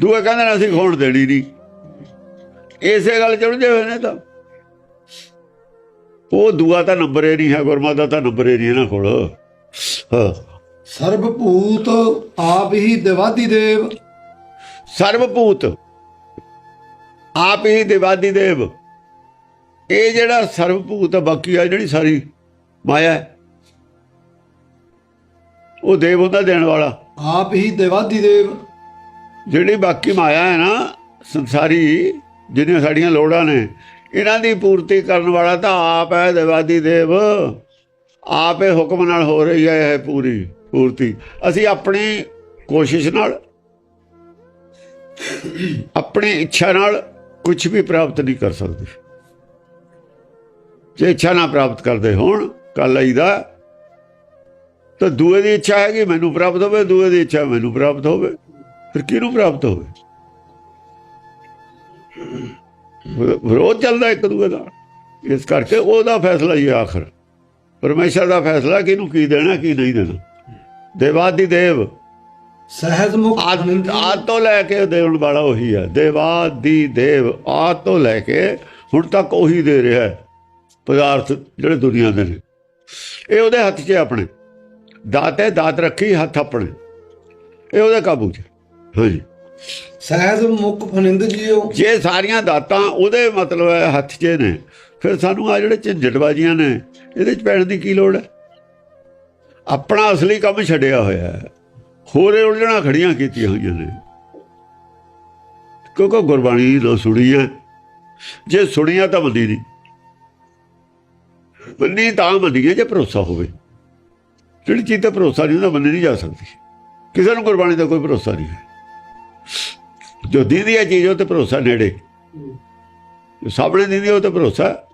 ਦੂਏ ਕਹਿੰਦੇ ਨੇ, ਅਸੀਂ ਖੋਣ ਦੇਣੀ ਨਹੀਂ। ਇਸੇ ਗੱਲ ਚ ਹੋਏ ਨੇ ਤਾਂ। ਉਹ ਦੂਆ ਤਾਂ ਨੰਬਰ ਹੀ ਨਹੀਂ ਹੈ, ਗੁਰਮਤ ਦਾ ਤਾਂ ਨੰਬਰ ਹੀ ਨਹੀਂ ਇਹਨਾਂ ਕੋਲ। ਹਾਂ। ਸਰਬ ਭੂਤ ਆਪ ਹੀ ਦਿਵਾਦੀ ਦੇਵ। ਸਰਵਭੂਤ ਆਪ ਹੀ ਦੇਵਾਦੀ ਦੇਵ। ਇਹ ਜਿਹੜਾ ਸਰਵਭੂਤ ਆ ਬਾਕੀ ਆ ਜਿਹੜੀ ਸਾਰੀ ਮਾਇਆ ਉਹ ਦੇਵ ਹੁੰਦਾ ਦੇਣ ਵਾਲਾ। ਆਪ ਹੀ ਦਿਵਾਦੀ ਦੇਵ। ਜਿਹੜੀ ਬਾਕੀ ਮਾਇਆ ਹੈ ਨਾ ਸੰਸਾਰੀ ਜਿਹੜੀਆਂ ਸਾਡੀਆਂ ਲੋੜਾਂ ਨੇ ਇਹਨਾਂ ਦੀ ਪੂਰਤੀ ਕਰਨ ਵਾਲਾ ਤਾਂ ਆਪ ਹੈ ਦੇਵਾਦੀ ਦੇਵ। ਆਪ ਹੁਕਮ ਨਾਲ ਹੋ ਰਹੀ ਹੈ ਇਹ ਪੂਰੀ। ਪੂਰਤੀ। ਅਸੀਂ ਆਪਣੀ ਕੋਸ਼ਿਸ਼ ਨਾਲ, ਆਪਣੀ ਇੱਛਾ ਨਾਲ ਕੁਝ ਵੀ ਪ੍ਰਾਪਤ ਨਹੀਂ ਕਰ ਸਕਦੇ। ਜੇ ਇੱਛਾ ਨਾ ਪ੍ਰਾਪਤ ਕਰਦੇ ਹੋਣ ਕੱਲ ਆਈਦਾ, ਤਾਂ ਦੂਏ ਦੀ ਇੱਛਾ ਹੈ ਕਿ ਮੈਨੂੰ ਪ੍ਰਾਪਤ ਹੋਵੇ, ਦੂਏ ਦੀ ਇੱਛਾ ਮੈਨੂੰ ਪ੍ਰਾਪਤ ਹੋਵੇ। ਫਿਰ ਕਿਹਨੂੰ ਪ੍ਰਾਪਤ ਹੋਵੇ? ਵਿਰੋਧ ਚੱਲਦਾ ਇੱਕ ਦੂਏ ਦਾ। ਇਸ ਕਰਕੇ ਉਹਦਾ ਫੈਸਲਾ ਹੀ ਆਖਰ। ਪਰਮੇਸ਼ਰ ਦਾ ਫੈਸਲਾ ਕਿਹਨੂੰ ਕੀ ਦੇਣਾ, ਕੀ ਨਹੀਂ ਦੇਣਾ। ਦੇਵਾਦੀ ਦੇਵ। ਸਹਿਜ ਮੁਖ ਆਦ ਤੋਂ ਲੈ ਕੇ ਦੇਵਨ ਵਾਲਾ ਉਹੀ ਹੈ। ਦੇਵਾਦੀ ਦੇਵ ਆਦ ਤੋਂ ਲੈ ਕੇ ਹੁਣ ਤੱਕ ਉਹੀ ਦੇ ਰਿਹਾ ਹੈ। ਪਦਾਰਥ ਜਿਹੜੇ ਦੁਨੀਆ ਦੇ ਨੇ। ਇਹ ਉਹਦੇ ਹੱਥ 'ਚ ਆਪਣੇ। ਦਾਤੇ ਦਾਤ ਰੱਖੀ ਹੱਥ ਆਪਣੇ। ਇਹ ਉਹਦੇ ਕਾਬੂ 'ਚ ਹਾਂਜੀ। ਸਹਿਜ ਮੁਖ ਫਨਿੰਦ ਜੀਓ। ਜੇ ਸਾਰੀਆਂ ਦਾਤਾਂ ਉਹਦੇ ਮਤਲਬ ਹੈ ਹੱਥ 'ਚ ਨੇ ਫਿਰ ਸਾਨੂੰ ਆ ਜਿਹੜੇ ਝੰਜਟਬਾਜ਼ੀਆਂ ਨੇ ਇਹਦੇ 'ਚ ਪੈਣ ਦੀ ਕੀ ਲੋੜ ਹੈ? ਆਪਣਾ ਅਸਲੀ ਕੰਮ ਛੱਡਿਆ ਹੋਇਆ ਹੈ। ਹੋਰੇ ਉਲਝਣਾ ਖੜੀਆਂ ਕੀਤੀਆਂ ਹੋਈਆਂ ਨੇ। ਕਿਉਂਕਿ ਗੁਰਬਾਣੀ ਨਾ ਸੁਣੀ ਹੈ। ਜੇ ਸੁਣੀਆਂ ਤਾਂ ਮੰਨੀ ਨਹੀਂ। ਮੰਨੀ ਤਾਂ ਮੰਨੀ ਹੈ ਜੇ ਭਰੋਸਾ ਹੋਵੇ। ਜਿਹੜੀ ਚੀਜ਼ ਤੇ ਭਰੋਸਾ ਨਹੀਂ ਹੁੰਦਾ, ਮੰਨੀ ਨਹੀਂ ਜਾ ਸਕਦੀ। ਕਿਸੇ ਨੂੰ ਗੁਰਬਾਣੀ ਦਾ ਕੋਈ ਭਰੋਸਾ ਨਹੀਂ ਹੈ। ਜੋ ਦੀਦੀ ਹੈ ਚੀਜ਼, ਉਹ ਤੇ ਭਰੋਸਾ ਨੇੜੇ। ਜੋ ਸਾਹਮਣੇ ਦੀਦੀ ਉਹ ਤੇ ਭਰੋਸਾ।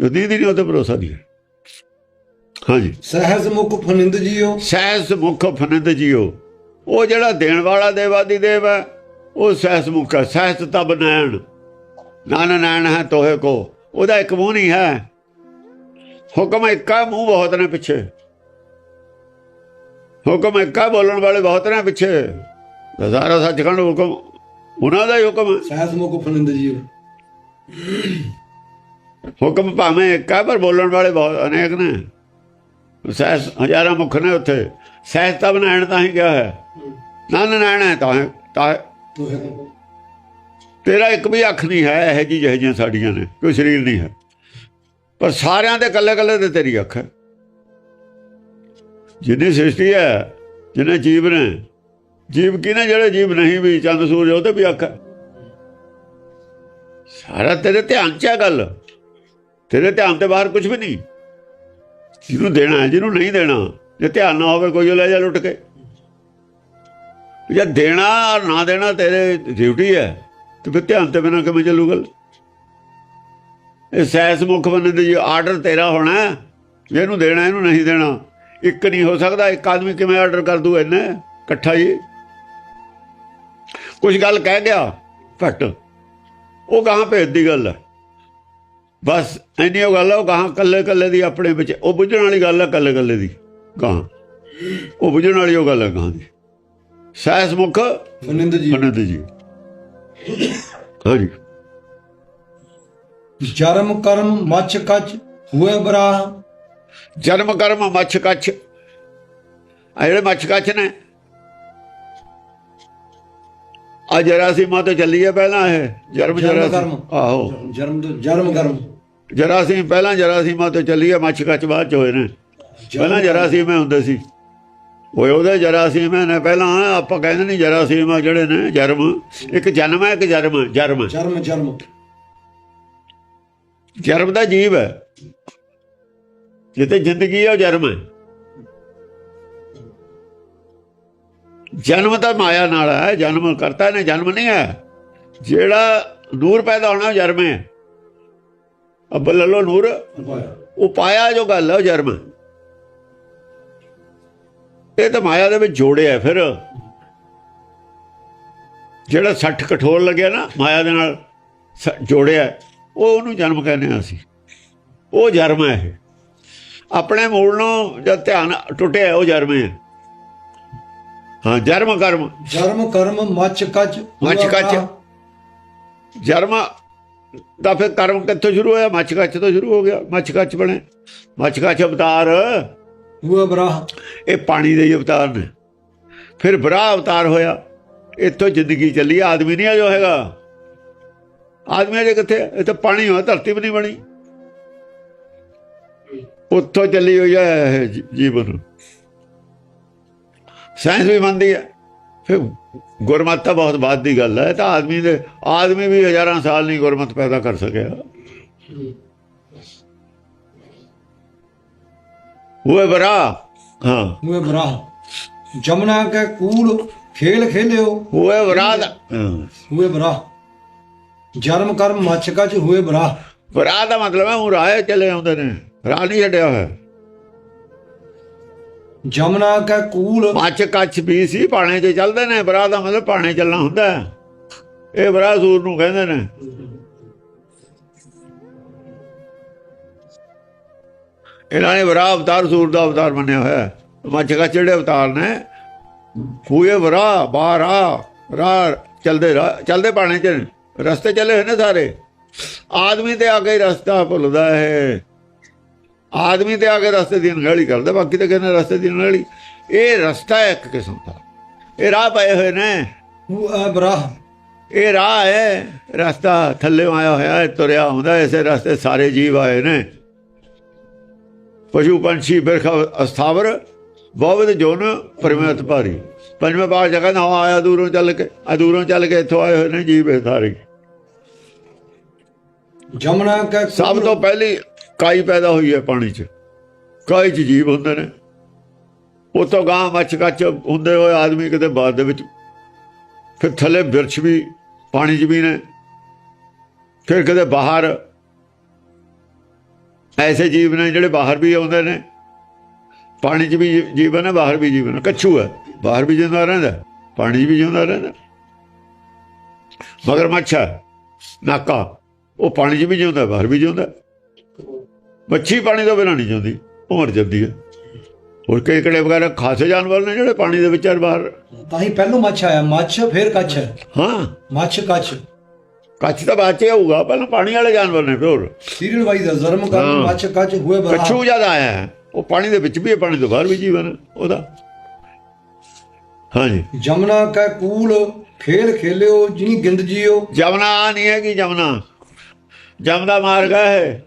ਜੋ ਦੀਦੀ ਨਹੀਂ, ਉਹ ਤੇ ਭਰੋਸਾ ਨਹੀਂ ਹੈ। ਹਾਂਜੀ। ਸਹਿਜ ਮੁਖ ਫਨਿੰਦ ਜੀਓ। ਸਹਿਸ ਮੁਖ ਫਨਿੰਦ ਜੀਓ। ਉਹ ਜਿਹੜਾ ਦੇਣ ਵਾਲਾ ਦੇਵਾਦੀ ਦੇਵ ਹੈ ਉਹ ਸਹਿਸ ਮੁਖ ਹੈ। ਸਹਿਸ ਤਬ ਨੈਣ। ਨਾਨ ਨੈਣ ਹੈ ਤੋਹੇ ਕੋ। ਉਹਦਾ ਇੱਕ ਮੂੰਹ ਨਹੀਂ ਹੈ। ਹੁਕਮ ਇੱਕਾ ਮੂੰਹ ਬਹੁਤ ਨੇ ਪਿੱਛੇ। ਹੁਕਮ ਇੱਕਾ ਬੋਲਣ ਵਾਲੇ ਬਹੁਤ ਨੇ ਪਿੱਛੇ। ਸਾਰਾ ਸੱਚਖੰਡ ਹੁਕਮ ਉਹਨਾਂ ਦਾ ਹੀ ਹੁਕਮ ਹੈ। ਸਹਿਸ ਮੁਖ ਫਨਿੰਦ ਜੀ ਹੁਕਮ ਭਾਵੇਂ ਇੱਕ ਪਰ ਬੋਲਣ ਵਾਲੇ ਬਹੁਤ ਅਨੇਕ ਨੇ। ਸਹਿਸ ਹਜ਼ਾਰਾਂ ਮੁਖ ਨੇ ਉੱਥੇ। ਸਹਿਸ ਤਬ ਤਾਂ ਹੀ ਕਿਹਾ ਹੈ। ਨਾ ਨੈਣ ਹੈ ਤਾਂ ਤਾਂ ਤੇਰਾ ਇੱਕ ਵੀ ਅੱਖ ਨਹੀਂ ਹੈ, ਇਹ ਜੀ ਜਿਹੇ ਜਿਹੀਆਂ ਸਾਡੀਆਂ ਨੇ, ਕੋਈ ਸਰੀਰ ਨਹੀਂ ਹੈ। ਪਰ ਸਾਰਿਆਂ ਦੇ ਕੱਲੇ ਕੱਲੇ ਤੇ ਤੇਰੀ ਅੱਖ ਹੈ। ਜਿੰਨੀ ਸ੍ਰਿਸ਼ਟੀ ਹੈ, ਜਿੰਨੇ ਜੀਵ ਨੇ, ਜੀਵ ਕੀ ਨਾ ਜਿਹੜੇ ਜੀਵ ਨਹੀਂ ਵੀ, ਚੰਦ, ਸੂਰਜ ਉਹਦੇ ਵੀ ਅੱਖ ਹੈ। ਸਾਰਾ ਤੇਰੇ ਧਿਆਨ 'ਚ ਹੈ ਗੱਲ। ਤੇਰੇ ਧਿਆਨ ਤੇ ਬਾਹਰ ਕੁਝ ਵੀ ਨਹੀਂ। ਜਿਹਨੂੰ ਦੇਣਾ ਹੈ ਜਿਹਨੂੰ ਨਹੀਂ ਦੇਣਾ ਜੇ ਧਿਆਨ ਨਾ ਹੋਵੇ ਕੋਈ ਉਹ ਲੈ ਜਾ ਲੁੱਟ ਕੇ। ਜੇ ਦੇਣਾ ਨਾ ਦੇਣਾ ਤੇਰੇ ਡਿਊਟੀ ਹੈ ਤੇ ਫਿਰ ਧਿਆਨ ਤੇ ਬਿਨਾਂ ਕਿਵੇਂ ਚੱਲੂਗਾ? ਇਹ ਸੈਸ ਮੁਖ ਬੰਦੇ ਦੀ ਆਰਡਰ ਤੇਰਾ ਹੋਣਾ ਹੈ, ਇਹਨੂੰ ਦੇਣਾ ਇਹਨੂੰ ਨਹੀਂ ਦੇਣਾ ਇੱਕ ਨਹੀਂ ਹੋ ਸਕਦਾ ਇੱਕ ਆਦਮੀ ਕਿਵੇਂ ਆਰਡਰ ਕਰ ਦੂ ਇਹਨੇ ਇਕੱਠਾ ਹੀ। ਕੁਝ ਗੱਲ ਕਹਿ ਗਿਆ ਘੱਟ ਉਹ ਕਹਾਂ ਭੇਜ ਦੀ ਗੱਲ ਹੈ। ਬਸ ਇੰਨੀ ਉਹ ਗੱਲ ਹੈ ਉਹ ਗਾਹਾਂ ਕੱਲੇ ਕੱਲੇ ਦੀ ਆਪਣੇ ਵਿੱਚ ਉਹ ਬੁੱਝਣ ਵਾਲੀ ਗੱਲ ਹੈ ਕੱਲੇ ਕੱਲੇ ਦੀ ਗਾਹਾਂ। ਉਹ ਬੁੱਝਣ ਵਾਲੀ ਉਹ ਗੱਲ ਹੈ ਗਾਹਾਂ ਦੀ। ਸੈਸ ਮੁਖ ਫਨਿੰਦ ਜੀ ਅਨੰਦ ਜੀ ਹਾਂਜੀ। ਜਰਮ ਕਰਮ ਮੱਛ ਕੱਚ ਹੋਏ ਬਰਾਹ। ਜਨਮ ਕਰਮ ਮੱਛ ਕੱਛ। ਆ ਜਿਹੜੇ ਮੱਛ ਕੱਛ ਨੇ। ਆ ਜਰਾਸੀਮਾ ਤੋਂ ਚੱਲੀ ਹੈ ਪਹਿਲਾਂ ਇਹ ਜਨਮ ਜਨਮ ਜਰਾਸੀਮ। ਆਹੋ। ਜਰਮ ਤੋਂ ਜਰਮ ਕਰਮ। ਜਰਾਸੀਮ ਪਹਿਲਾਂ ਜਰਾਸੀਮਾ ਤੋਂ ਚੱਲੀ ਹੈ ਮੱਛ ਕੱਛ ਬਾਅਦ ਚ ਹੋਏ ਨੇ। ਪਹਿਲਾਂ ਜਰਾਸੀਮੇ। ਹੁੰਦੇ ਸੀ। ਉਹ ਉਹਦੇ ਜਰਾਸੀਮੇ ਨੇ ਪਹਿਲਾਂ ਆਪਾਂ ਕਹਿੰਦੇ ਨਹੀਂ ਜਰਾਸੀਮਾ ਜਿਹੜੇ ਨੇ ਜਰਮ। ਇੱਕ ਜਨਮ ਹੈ ਇੱਕ germ germ. Germ germ. Germ ਦਾ ਜੀਵ ਹੈ। ਜਿੱਤੇ ਜ਼ਿੰਦਗੀ ਹੈ ਉਹ ਜਰਮ ਹੈ। ਜਨਮ ਤਾਂ ਮਾਇਆ ਨਾਲ ਹੈ ਜਨਮ ਕਰਤਾ ਨੇ ਜਨਮ ਨਹੀਂ ਹੈ। ਜਿਹੜਾ ਨੂਰ ਪੈਦਾ ਹੋਣਾ ਜਰਮ ਹੈ। ਅੱਬਲ ਲੋ ਨੂਰ ਉਹ ਪਾਇਆ ਜੋ ਗੱਲ ਹੈ ਉਹ ਜਰਮ। ਇਹ ਤਾਂ ਮਾਇਆ ਦੇ ਵਿੱਚ ਜੋੜਿਆ ਫਿਰ। ਜਿਹੜਾ ਸੱਠ ਕਠੋਰ ਲੱਗਿਆ ਨਾ ਮਾਇਆ ਦੇ ਨਾਲ ਜੋੜਿਆ ਉਹ ਉਹਨੂੰ ਜਨਮ ਕਹਿੰਦੇ ਆ ਅਸੀਂ। ਉਹ ਜਰਮ ਹੈ ਇਹ। ਆਪਣੇ ਮੂਲ ਨੂੰ ਜਦ ਧਿਆਨ ਟੁੱਟਿਆ ਉਹ ਜਰਮ ਹੈ ਹਾਂ ਜਰਮ ਕਰਮ। ਜਰਮ ਕਰਮ ਮੱਛ ਕੱਚ। ਮੱਛ ਕੱਚ। ਜਰਮ ਦਾ ਫਿਰ ਕਰਮ ਕਿੱਥੋਂ ਸ਼ੁਰੂ ਹੋਇਆ? ਮੱਛ ਕੱਚ ਤੋਂ ਸ਼ੁਰੂ ਹੋ ਗਿਆ। ਮੱਛ ਕੱਚ ਬਣੇ। ਮੱਛ ਕੱਚ ਅਵਤਾਰ। ਹੋਏ ਬਰਾਹ। ਇਹ ਪਾਣੀ ਦੇ ਅਵਤਾਰ ਨੇ। ਫਿਰ ਬਰਾ ਅਵਤਾਰ ਹੋਇਆ। ਇੱਥੋਂ ਜ਼ਿੰਦਗੀ ਚੱਲੀ। ਆਦਮੀ ਨਹੀਂ ਜੋ ਹੈਗਾ। ਆਦਮੀ ਅਜੇ ਕਿੱਥੇ? ਇਹ ਤਾਂ ਪਾਣੀ ਹੋਇਆ ਧਰਤੀ ਵੀ ਨਹੀਂ ਬਣੀ। ਉੱਥੋਂ ਚੱਲੀ ਹੋਈ ਹੈ ਜੀਵਨ। ਸਾਇੰਸ ਵੀ ਮੰਨਦੀ ਹੈ ਫਿਰ ਗੁਰਮਤਿ ਤਾਂ ਬਹੁਤ ਬਾਅਦ ਦੀ ਗੱਲ ਹੈ ਤਾਂ ਆਦਮੀ ਦੇ ਆਦਮੀ ਵੀ ਹਜ਼ਾਰਾਂ ਸਾਲ ਨਹੀਂ ਗੁਰਮਤਿ ਪੈਦਾ ਕਰ ਸਕਿਆ। ਹੋਏ ਬਰਾ ਹਾਂ। ਹੋਏ ਬਰਾਹ ਜਮਨਾ ਕੇ ਕੂਲ ਖੇਲ ਖੇਲਿਓ। ਹੋਏ ਬਰਾ ਦਾ ਹੋਏ ਬਰਾਹ ਜਰਮ ਕਰਮ ਮੱਛ ਕੱਚ ਹੋਏ ਬਰਾਹ ਰਾਹ ਦਾ ਮਤਲਬ ਹੈ ਉਹ ਰਾਹ ਚਲੇ ਆਉਂਦੇ ਨੇ। ਰਾਹ ਨਹੀਂ ਛੱਡਿਆ ਹੋਇਆ। ਜਮਨਾ ਕੇ ਕੂਲ। ਮੱਛ ਕੱਛ ਵੀ ਸੀ, ਪਾਣੇ 'ਚ ਚੱਲਦੇ ਨੇ ਬਰਾ ਦਾ ਮਤਲਬ ਪਾਣੇ ਚੱਲਣਾ ਹੁੰਦਾ ਇਹ ਬਰਾ ਸੂਰ ਨੂੰ ਕਹਿੰਦੇ ਨੇ। ਇਹਨਾਂ ਨੇ ਬਰਾ ਅਵਤਾਰ ਸੂਰ ਦਾ ਅਵਤਾਰ ਮੰਨਿਆ ਹੋਇਆ ਹੈ। ਮੱਛ ਕੱਛ ਜਿਹੜੇ ਅਵਤਾਰ ਨੇ ਹੋਏ ਬਰਾ ਬਾਰਾ ਰਾਹ ਚੱਲਦੇ ਰਾਹ, ਚਲਦੇ ਪਾਣੇ 'ਚ ਨੇ। ਰਸਤੇ ਚੱਲੇ ਹੋਏ ਨੇ ਸਾਰੇ। ਆਦਮੀ ਤੇ ਆ ਕੇ ਰਸਤਾ ਭੁੱਲਦਾ ਹੈ। ਆਦਮੀ ਤੇ ਆ ਕੇ ਰਸਤੇ ਦੀ ਅਣਗਹਿਲੀ ਕਰਦਾ ਬਾਕੀ ਤਾਂ ਕਹਿੰਦੇ ਰਸਤੇ ਦੀ ਅਣਗਹਿਲੀ। ਇਹ ਰਸਤਾ ਹੈ ਇੱਕ ਕਿਸਮ ਦਾ। ਇਹ ਰਾਹ ਪਏ ਹੋਏ ਨੇ। ਹੋਏ ਬਰਾਹ। ਇਹ ਰਾਹ ਹੈ। ਰਸਤਾ ਥੱਲੇ ਆਇਆ ਹੋਇਆ ਹੈ ਤੁਰਿਆ ਹੁੰਦਾ ਇਸੇ ਰਸਤੇ ਸਾਰੇ ਜੀਵ ਆਏ ਨੇ। ਪਸ਼ੂ ਪੰਛੀ ਬਿਰਖ ਅਸਥਾਵਰ ਬਹੁਵਿਧ ਜੋਨ ਪਰਮੇਤ ਭਾਰੀ। ਪੰਜਵੇਂ ਬਾਗ ਜਗ੍ਹਾ ਨਾ ਆਇਆ ਦੂਰੋਂ ਚੱਲ ਕੇ ਆ ਦੂਰੋਂ ਚੱਲ ਕੇ ਇੱਥੋਂ ਆਏ ਹੋਏ ਨੇ ਜੀਵ ਸਾਰੇ। ਜਮਨਾ ਕੇ ਸਭ ਤੋਂ ਪਹਿਲੀ ਕਾਈ ਪੈਦਾ ਹੋਈ ਹੈ ਪਾਣੀ 'ਚ? ਕਾਈ 'ਚ ਜੀਵ ਹੁੰਦੇ ਨੇ? ਉਤੋਂ ਗਾਂ ਮੱਛ ਕੱਚ ਹੁੰਦੇ ਹੋਏ ਆਦਮੀ ਕਿਤੇ ਬਾਅਦ ਦੇ ਵਿੱਚ ਫਿਰ ਥੱਲੇ ਬਿਰਛ ਵੀ ਪਾਣੀ 'ਚ ਵੀ ਨੇ। ਫਿਰ ਕਿਤੇ ਬਾਹਰ ਐਸੇ ਜੀਵ ਨੇ ਜਿਹੜੇ ਬਾਹਰ ਵੀ ਆਉਂਦੇ ਨੇ। ਪਾਣੀ 'ਚ ਵੀ ਜੀਵਨ ਹੈ, ਬਾਹਰ ਵੀ ਜੀਵਨ ਹੈ। ਕੱਛੂ ਹੈ। ਬਾਹਰ ਵੀ ਜਿਉਂਦਾ ਰਹਿੰਦਾ ਪਾਣੀ 'ਚ ਵੀ ਜਿਉਂਦਾ ਰਹਿੰਦਾ ਮਗਰ ਮੱਛਾ ਨਾਕਾ, ਉਹ ਪਾਣੀ 'ਚ ਵੀ ਜਿਉਂਦਾ ਬਾਹਰ ਵੀ ਜਿਉਂਦਾ ਮੱਛੀ ਪਾਣੀ ਤੋਂ ਬਿਨਾਂ ਨਹੀਂ ਜਿਉਂਦੀ ਉਹ ਮਰ ਜਾਂਦੀ ਹੈ। ਹੋਰ ਕੇਕੜੇ ਵਗੈਰਾ ਖਾਸੇ ਜਾਨਵਰ ਨੇ ਜਿਹੜੇ ਪਾਣੀ ਦੇ ਵਿੱਚ ਆ ਬਾਹਰ। ਤਾਂ ਹੀ ਪਹਿਲੋਂ ਮੱਛ ਆਇਆ ਮੱਛ ਫਿਰ ਕੱਛ। ਹਾਂ। ਮੱਛ ਕੱਛ। ਕੱਛ ਤਾਂ ਬਾਅਦ 'ਚ ਹੋਊਗਾ ਪਹਿਲਾਂ ਪਾਣੀ ਵਾਲੇ ਜਾਨਵਰ ਨੇ ਫਿਰ। ਸੀਰੀਅਲ ਵਾਈਜ਼ ਦਾ ਜ਼ਰਮ ਕਰ ਹਾਂ। ਮੱਛ ਕੱਛ ਹੋਏ ਬਰਾ ਕੱਛੂ ਜਦ ਆਇਆ ਹੈ, ਉਹ ਪਾਣੀ ਦੇ ਵਿੱਚ ਵੀ ਹੈ ਪਾਣੀ ਤੋਂ ਬਾਹਰ ਵੀ ਜੀਵਨ ਹੈ ਉਹਦਾ। ਹਾਂਜੀ। ਜਮਨਾ ਕੈ ਕੂਲ ਖੇਲ ਖੇਲਿਓ ਜਿਨੀ ਗਿੰਦ ਜੀਓ। ਜਮਨਾ ਨਹੀਂ ਹੈ ਕਿ ਜਮਨਾ। ਜਮ ਦਾ ਮਾਰਗ ਹੈ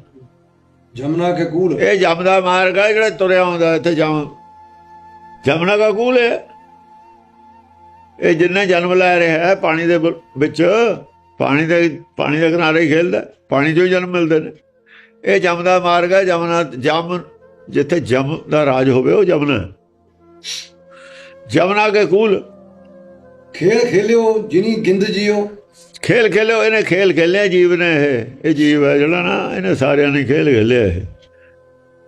ਜਮਨਾ ਕੈ ਕੂਲ ਇਹ ਜਮ ਦਾ ਮਾਰਗ ਹੈ ਜਿਹੜਾ ਤੁਰਿਆ ਆਉਂਦਾ ਇੱਥੇ ਜਮ। ਜਮਨਾ ਦਾ ਕੂਲ ਹੈ। ਇਹ ਜਿੰਨੇ ਜਨਮ ਲੈ ਰਿਹਾ ਹੈ ਪਾਣੀ ਦੇ ਵਿੱਚ ਪਾਣੀ ਦੇ ਪਾਣੀ ਦੇ ਕਿਨਾਰੇ ਹੀ ਖੇਲਦਾ। ਪਾਣੀ ਚੋਂ ਹੀ ਜਨਮ ਮਿਲਦੇ ਨੇ। ਇਹ ਜਮ ਦਾ ਮਾਰਗ ਹੈ ਜਮਨਾ ਜਮ ਜਿੱਥੇ ਜਮ ਦਾ ਰਾਜ ਹੋਵੇ ਉਹ ਜਮਨਾ। ਜਮਨਾ ਕੇ ਕੂਲ। ਖੇਲ ਖੇਲਿਓ ਜਿਨੀ ਗਿੰਦ ਜੀਓ। ਖੇਲ ਖੇਲਿਓ ਇਹਨੇ ਖੇਲ ਖੇਲਿਆ ਜੀਵ ਨੇ ਇਹ। ਇਹ ਜੀਵ ਹੈ ਜਿਹੜਾ ਨਾ ਇਹਨੇ ਸਾਰਿਆਂ ਨੇ ਖੇਲ ਖੇਲਿਆ ਇਹ।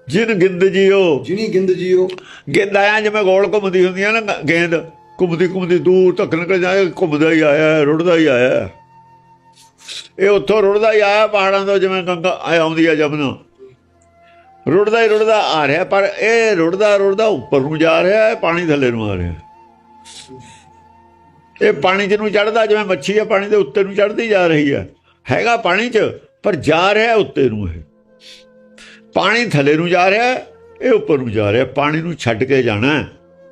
ਜਿਨ ਗਿੰਦ ਜੀਓ। ਜਿਨੀ ਗਿੰਦ ਜੀਓ। ਗੇਂਦ ਆਇਆ ਜਿਵੇਂ ਗੋਲ ਘੁੰਮਦੀ ਹੁੰਦੀਆਂ ਨਾ ਗੇਂਦ। ਘੁੰਮਦੀ ਘੁੰਮਦੀ ਦੂਰ ਤੱਕ ਨਿਕਲ ਜਾਏ ਘੁੰਮਦਾ ਹੀ ਆਇਆ ਹੈ, ਰੁੜਦਾ ਹੀ ਆਇਆ। ਹੈ। ਇਹ ਉੱਥੋਂ ਰੁੜਦਾ ਹੀ ਆਇਆ ਪਹਾੜਾਂ ਤੋਂ ਜਿਵੇਂ ਗੰਗਾ ਆਉਂਦੀ ਹੈ ਜਮਨਾ ਰੁੜਦਾ ਹੀ ਰੁੜਦਾ ਆ ਰਿਹਾ ਪਰ ਇਹ ਰੁੜਦਾ ਰੁੜਦਾ ਉੱਪਰ ਨੂੰ ਜਾ ਰਿਹਾ ਹੈ ਪਾਣੀ ਥੱਲੇ ਨੂੰ ਆ ਰਿਹਾ। ਹੈ। ਇਹ ਪਾਣੀ 'ਚ ਨੂੰ ਚੜਦਾ, ਜਿਵੇਂ ਮੱਛੀ ਹੈ ਪਾਣੀ ਦੇ ਉੱਤੇ ਨੂੰ ਚੜਦੀ ਜਾ ਰਹੀ ਹੈ ਹੈਗਾ ਪਾਣੀ 'ਚ, ਪਰ ਜਾ ਰਿਹਾ ਉੱਤੇ ਨੂੰ ਇਹ। ਪਾਣੀ ਥੱਲੇ ਨੂੰ ਜਾ ਰਿਹਾ, ਇਹ ਉੱਪਰ ਨੂੰ ਜਾ ਰਿਹਾ। ਪਾਣੀ ਨੂੰ ਛੱਡ ਕੇ ਜਾਣਾ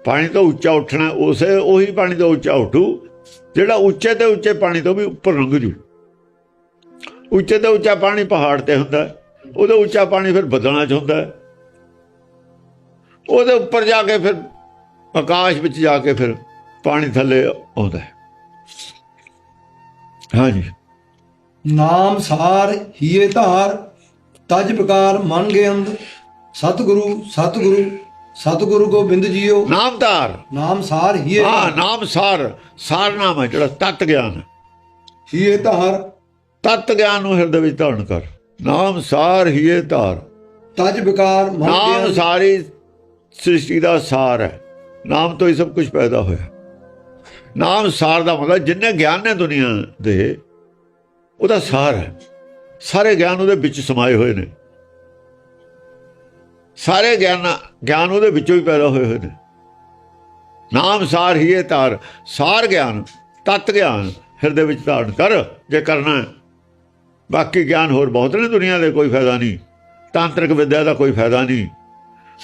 ਪਾਣੀ ਤੋਂ ਉੱਚਾ ਉੱਠਣਾ, ਉਸੇ, ਉਹੀ ਪਾਣੀ ਤੋਂ ਉੱਚਾ ਉੱਠੂ, ਜਿਹੜਾ ਉੱਚੇ ਤੇ ਉੱਚੇ ਪਾਣੀ ਤੋਂ ਵੀ ਉੱਪਰ ਲੰਘ ਜੂ। ਉੱਚੇ ਤੇ ਉੱਚਾ ਪਾਣੀ ਪਹਾੜ ਤੇ ਹੁੰਦਾ ਉਹਦਾ ਉੱਚਾ ਪਾਣੀ ਫਿਰ ਬਦਲਾਂ 'ਚ ਹੁੰਦਾ ਉਹਦੇ ਉੱਪਰ ਜਾ ਕੇ ਫਿਰ ਆਕਾਸ਼ ਵਿੱਚ ਜਾ ਕੇ ਫਿਰ ਪਾਣੀ ਥੱਲੇ ਆਉਂਦਾ ਹੈ। ਹਾਂਜੀ। ਨਾਮ ਸਾਰ ਹੀਏ ਧਾਰ ਤਜ ਪ੍ਰਕਾਰ ਮਨ ਗਏ ਅੰਧ। ਸਤਿਗੁਰੂ ਸਤਿਗੁਰੂ ਸਤਿਗੁਰੂ ਗੋਬਿੰਦ ਜੀਓ। ਨਾਮਦਾਰ ਨਾਮ ਸਾਰ ਹੀਏ ਹਾਂ ਨਾਮ ਸਾਰ। ਸਾਰ ਨਾਮ ਹੈ ਜਿਹੜਾ ਤਤ ਗਿਆਨ ਹੈ। ਹੀਏ ਧਾਰ। ਤਤ ਗਿਆਨ ਨੂੰ ਹਿਰਦੇ ਵਿੱਚ ਧਾਰਨ ਕਰ। ਨਾਮ ਸਾਰ ਹੀਏ ਧਾਰ। ਤਜ ਵਿਕਾਰ ਨਾਮ ਸਾਰੀ ਸ੍ਰਿਸ਼ਟੀ ਦਾ ਸਾਰ ਹੈ। ਨਾਮ ਤੋਂ ਹੀ ਸਭ ਕੁਝ ਪੈਦਾ ਹੋਇਆ। ਨਾਮ ਸਾਰ ਦਾ ਮਤਲਬ ਜਿੰਨੇ ਗਿਆਨ ਨੇ ਦੁਨੀਆ ਦੇ, ਉਹਦਾ ਸਾਰ ਹੈ। ਸਾਰੇ ਗਿਆਨ ਉਹਦੇ ਵਿੱਚ ਸਮਾਏ ਹੋਏ ਨੇ। ਸਾਰੇ ਗਿਆਨ ਗਿਆਨ ਉਹਦੇ ਵਿੱਚੋਂ ਹੀ ਪੈਦਾ ਹੋਏ ਹੋਏ ਨੇ। ਨਾਮ ਸਾਰ ਹੀ ਇਹ ਤਾਰ ਸਾਰ ਗਿਆਨ, ਤਤ ਗਿਆਨ ਹਿਰਦੇ ਵਿੱਚ ਧਾਰਨ ਕਰ, ਜੇ ਕਰਨਾ ਬਾਕੀ ਗਿਆਨ ਹੋਰ ਬਹੁਤ ਨੇ ਦੁਨੀਆ ਦੇ, ਕੋਈ ਫਾਇਦਾ ਨਹੀਂ। ਤਾਂਤਰਿਕ ਵਿਦਿਆ ਦਾ ਕੋਈ ਫਾਇਦਾ ਨਹੀਂ।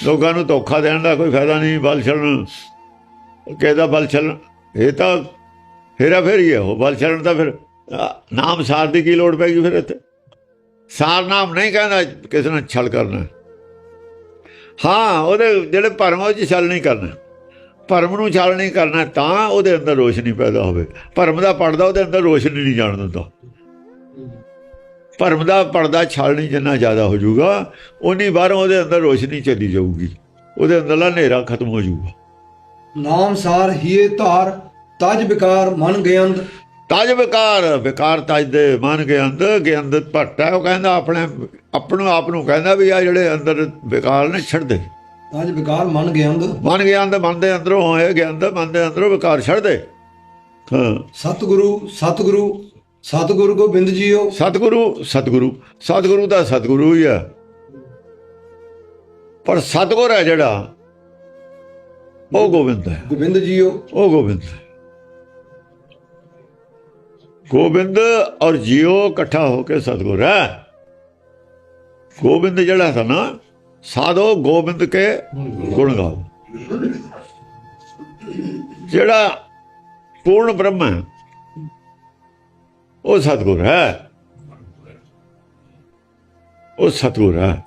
ਲੋਕਾਂ ਨੂੰ ਧੋਖਾ ਦੇਣ ਦਾ ਕੋਈ ਫਾਇਦਾ ਨਹੀਂ, ਬਲ ਛਲਣ ਕਿਹਦਾ ਬਲ ਛਲਣ ਇਹ ਤਾਂ ਫੇਰਾ ਫੇਰੀ ਹੈ ਉਹ, ਬਲ ਛਲਣ ਦਾ ਫਿਰ ਨਾਮ ਸਾਰ ਦੀ ਕੀ ਲੋੜ ਪੈ ਗਈ ਫਿਰ ਇੱਥੇ? ਸਾਰ ਨਾਮ ਨਹੀਂ ਕਹਿੰਦਾ ਕਿਸੇ ਨੇ ਛਲ ਕਰਨਾ। ਹਾਂ, ਉਹਦੇ ਜਿਹੜੇ ਭਰਮ ਉਹ ਚ ਛਲ ਨਹੀਂ ਕਰਨਾ। ਭਰਮ ਨੂੰ ਛਲ ਨਹੀਂ ਕਰਨਾ ਤਾਂ ਉਹਦੇ ਅੰਦਰ ਰੋਸ਼ਨੀ ਪੈਦਾ ਹੋਵੇ। ਭਰਮ ਦਾ ਪਰਦਾ ਉਹਦੇ ਅੰਦਰ ਰੋਸ਼ਨੀ ਨਹੀਂ ਜਾਣ ਦਿੰਦਾ। ਭਰਮ ਦਾ ਪਰਦਾ ਛਾਲਣੀ ਜਿੰਨਾ ਜ਼ਿਆਦਾ ਹੋ ਜਾਊਗਾ ਉਨੀ ਬਾਹਰੋਂ ਉਹਦੇ ਅੰਦਰ ਰੋਸ਼ਨੀ ਚਲੀ ਜਾਊਗੀ। ਉਹਦੇ ਅੰਦਰਲਾ ਹਨੇਰਾ ਖਤਮ ਹੋ ਜਾਊਗਾ। ਨਾਮ ਸਾਰ ਹੀਏ ਧਾਰ ਤਜ ਵਿਕਾਰ ਮਨ ਅੰਧ ਤਜ ਵਿਕਾਰ ਵਿਕਾਰ ਤਜ ਦੇ ਮਨ ਕੇ ਅੰਦਰ ਭੱਟ ਉਹ ਕਹਿੰਦਾ ਆਪਣੇ ਆਪਣੂ ਆਪ ਨੂੰ ਕਹਿੰਦਾ ਵੀ ਆ ਜਿਹੜੇ ਅੰਦਰ ਵਿਕਾਰ ਨੇ ਛੱਡ ਦੇ। ਤਜ ਵਿਕਾਰ ਮਨ ਅੰਧ ਮਨ ਗਿਆਨ ਦੇ ਮਨ ਦੇ ਅੰਦਰੋਂ ਹੋਏ ਗਿਆਨ ਦੇ ਮਨ ਦੇ ਅੰਦਰੋਂ ਵਿਕਾਰ ਛੱਡ ਦੇ। ਹਾਂ। ਸਤਿਗੁਰੂ ਸਤਿਗੁਰੂ ਸਤਿਗੁਰੂ ਗੋਬਿੰਦ ਜੀਓ। ਸਤਿਗੁਰੂ ਸਤਿਗੁਰੂ। ਸਤਿਗੁਰੂ ਦਾ ਸਤਿਗੁਰੂ ਹੀ ਹੈ ਪਰ ਸਤਿਗੁਰ ਹੈ ਜਿਹੜਾ ਉਹ ਗੋਬਿੰਦ। ਹੈ ਗੋਬਿੰਦ ਜੀਓ। ਉਹ ਗੋਬਿੰਦ। ਹੈ ਗੋਬਿੰਦ ਔਰ ਜੀਓ ਇਕੱਠਾ ਹੋ ਕੇ ਸਤਿਗੁਰ ਹੈ। ਗੋਬਿੰਦ ਜਿਹੜਾ था ਨਾ ਸਾਧੋ ਗੋਬਿੰਦ ਕੇ ਗੁਣ ਗਾਓ। ਜਿਹੜਾ ਪੂਰਨ ਬ੍ਰਹਮ ਹੈ ਉਹ ਸਤਿਗੁਰ ਹੈ। ਉਹ ਸਤਿਗੁਰ ਹੈ।